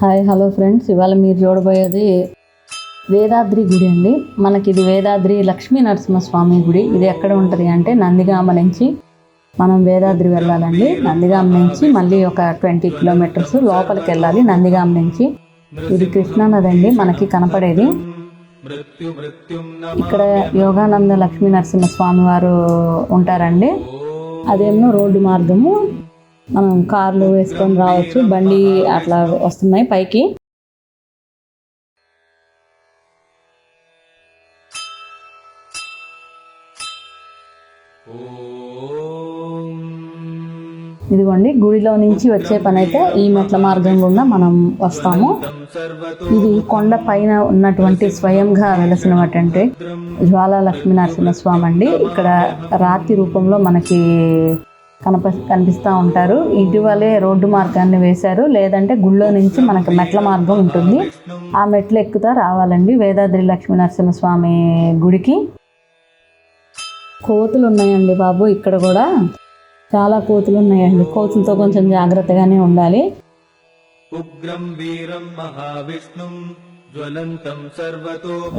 Hi hello friends. ఇవాళ మీరు చూడబోయేది వేదాద్రి గుడి అండి. మనకి ఇది వేదాద్రి లక్ష్మీ నరసింహస్వామి గుడి. ఇది ఎక్కడ ఉంటుంది అంటే నందిగామ నుంచి మనం వేదాద్రి వెళ్ళాలండి. నందిగామ నుంచి మళ్ళీ ఒక ట్వంటీ కిలోమీటర్స్ లోపలికి వెళ్ళాలి. నందిగామ నుంచి. ఇది కృష్ణానది అండి. మనకి కనపడేది. ఇక్కడ యోగానంద లక్ష్మీ నరసింహస్వామి వారు ఉంటారండి. అదేమో రోడ్డు మార్గము. మనం కార్లు వేసుకొని రావచ్చు. బండి అట్లా వస్తున్నాయి పైకి. ఇదిగోండి గుడిలో నుంచి వచ్చే పని అయితే ఈ మెట్ల మార్గం గుండా మనం వస్తాము. ఇది కొండ పైన ఉన్నటువంటి స్వయంగా వెలసినటువంటి జ్వాలా లక్ష్మీ నరసింహస్వామి అండి. ఇక్కడ రాతి రూపంలో మనకి కనప కనిపిస్తూ ఉంటారు. ఇటీవలే రోడ్డు మార్గాన్ని వేశారు. లేదంటే గుళ్ళో నుంచి మనకు మెట్ల మార్గం ఉంటుంది. ఆ మెట్లు ఎక్కుతా రావాలండి. వేదాద్రి లక్ష్మీ నరసింహస్వామి గుడికి. కోతులు ఉన్నాయండి బాబు ఇక్కడ కూడా. చాలా కోతులు ఉన్నాయండి. కోతులతో కొంచెం జాగ్రత్తగానే ఉండాలి. ఉగ్రం వీరం మహావిష్ణుం.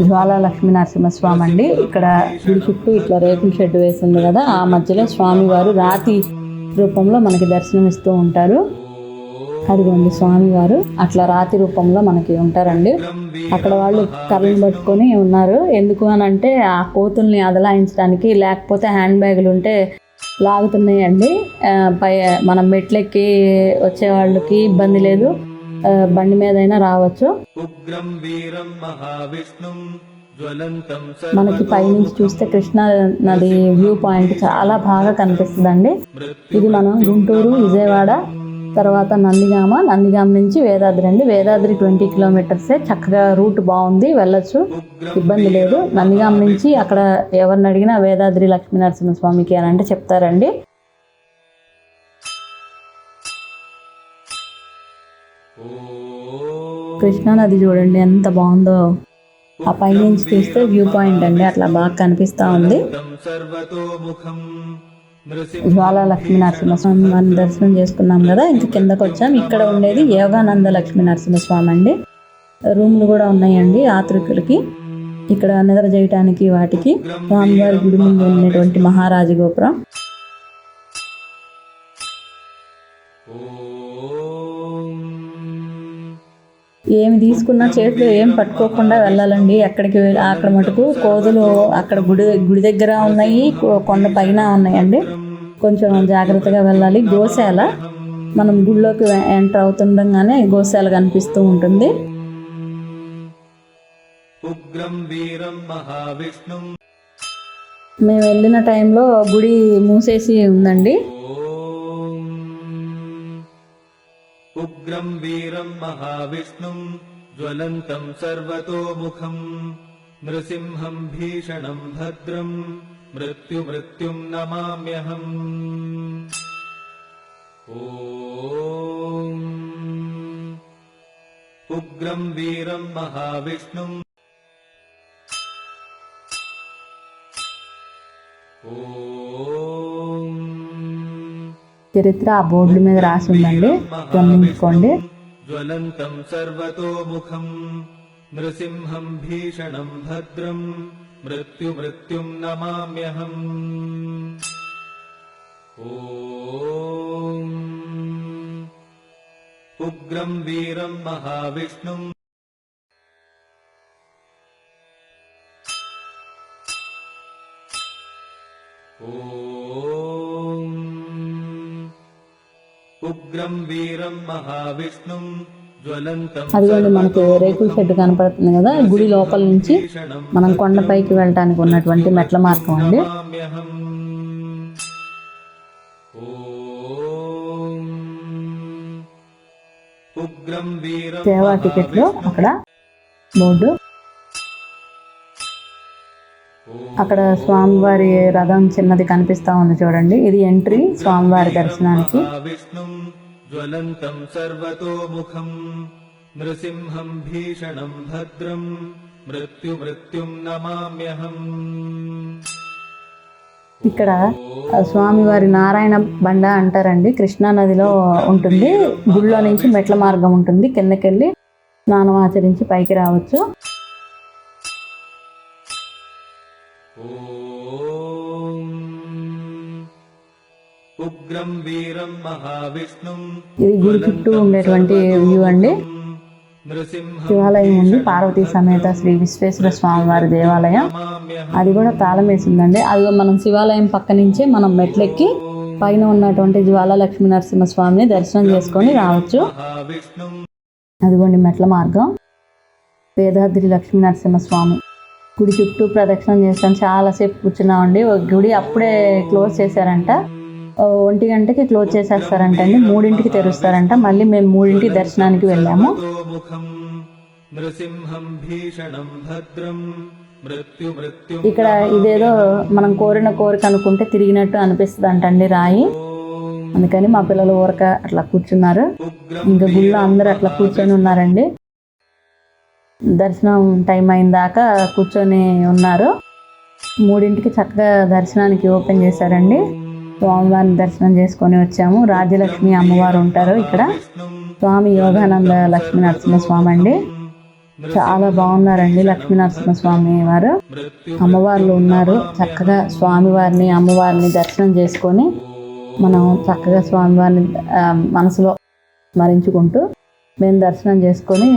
జ్వాల లక్ష్మీ నరసింహస్వామి అండి ఇక్కడ గుడి చుట్టూ ఇట్లా రేకుల షెడ్ వేసింది కదా ఆ మధ్యలో స్వామివారు రాతి రూపంలో మనకి దర్శనం ఇస్తూ ఉంటారు. అదిగోండి స్వామివారు అట్లా రాతి రూపంలో మనకి ఉంటారండి. అక్కడ వాళ్ళు కర్రలు పట్టుకొని ఉన్నారు. ఎందుకు అని అంటే ఆ కోతుల్ని అదలాయించడానికి లేకపోతే హ్యాండ్ బ్యాగులు ఉంటే లాగుతున్నాయండి. పై మనం మెట్లెక్కి వచ్చే వాళ్ళకి ఇబ్బంది లేదు. బండి మీదైనా రావచ్చు. ఉగ్రం వీరం మహావిష్ణుం జ్వలంతం మనకి పైనుంచి చూస్తే కృష్ణా నది వ్యూ పాయింట్ చాలా బాగా కనిపిస్తుందండి. ఇది మనం గుంటూరు విజయవాడ తర్వాత నందిగామ నందిగామ నుంచి వేదాద్రి అండి వేదాద్రి ట్వంటీ కిలోమీటర్సే చక్కగా రూట్ బాగుంది వెళ్ళొచ్చు. ఇబ్బంది లేదు. నందిగామ నుంచి అక్కడ ఎవరిని అడిగినా వేదాద్రి లక్ష్మీ నరసింహస్వామికి అని అంటే చెప్తారండి. కృష్ణానది చూడండి ఎంత బాగుందో. ఆ పైనుంచి చూస్తే వ్యూ పాయింట్ అండి అట్లా బాగా కనిపిస్తా ఉంది. జ్వాల లక్ష్మీ నరసింహస్వామి మనం దర్శనం చేసుకున్నాం కదా ఇంక కిందకు వచ్చాం. ఇక్కడ ఉండేది యోగానంద లక్ష్మీ నరసింహస్వామి అండి. రూమ్లు కూడా ఉన్నాయండి ఆతృకులకి ఇక్కడ నిద్ర చేయటానికి వాటికి. స్వామివారి గుడి ముందు ఉన్నటువంటి మహారాజు గోపురం. ఏమి తీసుకున్నా చేతిలో ఏం పట్టుకోకుండా వెళ్ళాలండి. ఎక్కడికి అక్కడ మటుకు కోతులు అక్కడ గుడి గుడి దగ్గర ఉన్నాయి కొండ పైన ఉన్నాయండి. కొంచెం జాగ్రత్తగా వెళ్ళాలి. గోశాల మనం గుడిలోకి ఎంటర్ అవుతుండగానే గోశాల కనిపిస్తూ ఉంటుంది. మేము వెళ్ళిన టైంలో గుడి మూసేసి ఉందండి. उग्रम् वीरम् महाविष्णुम् ज्वलन्तम् सर्वतोमुखम् नृसिंहम् भीषणम् भद्रम् मृत्युमृत्युम् नमाम्यहम्। ओग्रम् वीरम् महाविष्णुम् చరిత్ర ఆ బోర్డుల మీద రాసి ఉందండి. గమనించుకోండి. జ్వలంతం సర్వతోముఖం నృసింహం భీషణం భద్రం మృత్యు మృత్యుం నమామ్యహం. ఓం. ఉగ్రం వీరం మహావిష్ణుం. ఓ. అదిగోండి మనకు రేకుల షెడ్ కనపడుతుంది కదా గుడి లోపల నుంచి మనం కొండపైకి వెళ్ళటానికి ఉన్నటువంటి మెట్ల మార్గం అండి. సేవా టికెట్లు అక్కడ బోర్డు అక్కడ స్వామివారి రథం చిన్నది కనిపిస్తా ఉంది చూడండి. ఇది ఎంట్రీ స్వామివారి దర్శనానికి. విష్ణుం జ్వలంతం సర్వతోముఖం. నృసింహం భీషణం భద్రం. మృత్యుమృత్యుం నమామ్యహం. ఇక్కడ స్వామివారి నారాయణ బండ అంటారండి. కృష్ణా నదిలో ఉంటుంది. గుళ్ళో నుంచి మెట్ల మార్గం ఉంటుంది. కిందకెళ్ళి స్నానం ఆచరించి పైకి రావచ్చు. ఇది గుడి చుట్టూ ఉండేటువంటి వ్యూ అండి. శివాలయం ఉంది. పార్వతీ సమేత శ్రీ విశ్వేశ్వర స్వామి వారి దేవాలయం అది కూడా తాళం వేసిందండి. అది మనం శివాలయం పక్క నుంచే మనం మెట్లెక్కి పైన ఉన్నటువంటి జ్వాల లక్ష్మీ నరసింహస్వామిని దర్శనం చేసుకొని రావచ్చు. అదిగోండి మెట్ల మార్గం. వేదాద్రి లక్ష్మీ నరసింహ స్వామి గుడి చుట్టూ ప్రదక్షిణం చేస్తాను. చాలాసేపు కూర్చున్నామండి. ఒక గుడి అప్పుడే క్లోజ్ చేశారంట. ఒంటి గంటకి క్లోజ్ చేసేస్తారంట అండి. మూడింటికి తెరుస్తారంట. మళ్ళీ మేము మూడింటికి దర్శనానికి వెళ్ళాము. ఇక్కడ ఇదేదో మనం కోరిన కోరిక అనుకుంటే తిరిగినట్టు అనిపిస్తుంది అంటండి రాయి. అందుకని మా పిల్లలు ఊరక అట్లా కూర్చున్నారు. ఇంకా గుళ్ళో అందరూ అట్లా కూర్చొని ఉన్నారండి. దర్శనం టైం అయిన దాకా కూర్చొని ఉన్నారు. మూడింటికి చక్కగా దర్శనానికి ఓపెన్ చేశారండి. స్వామివారిని దర్శనం చేసుకొని వచ్చాము. రాజ్యలక్ష్మి అమ్మవారు ఉంటారు ఇక్కడ. స్వామి యోగానంద లక్ష్మీ నరసింహస్వామి అండి. చాలా బాగున్నారండి లక్ష్మీ నరసింహస్వామి వారు. అమ్మవార్లు ఉన్నారు. చక్కగా స్వామివారిని అమ్మవారిని దర్శనం చేసుకొని మనం చక్కగా స్వామివారిని మనసులో స్మరించుకుంటూ మేము దర్శనం చేసుకొని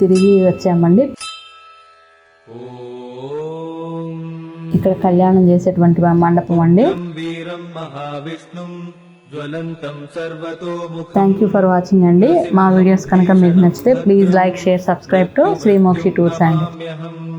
తిరిగి వచ్చామండి. ఇక్కడ కళ్యాణం చేసేటువంటి మండపం అండి. థ్యాంక్ యూ ఫర్ వాచింగ్ అండి. మా వీడియోస్ కనుక మీకు నచ్చితే please like share subscribe to Sri Mokshi tours అండి.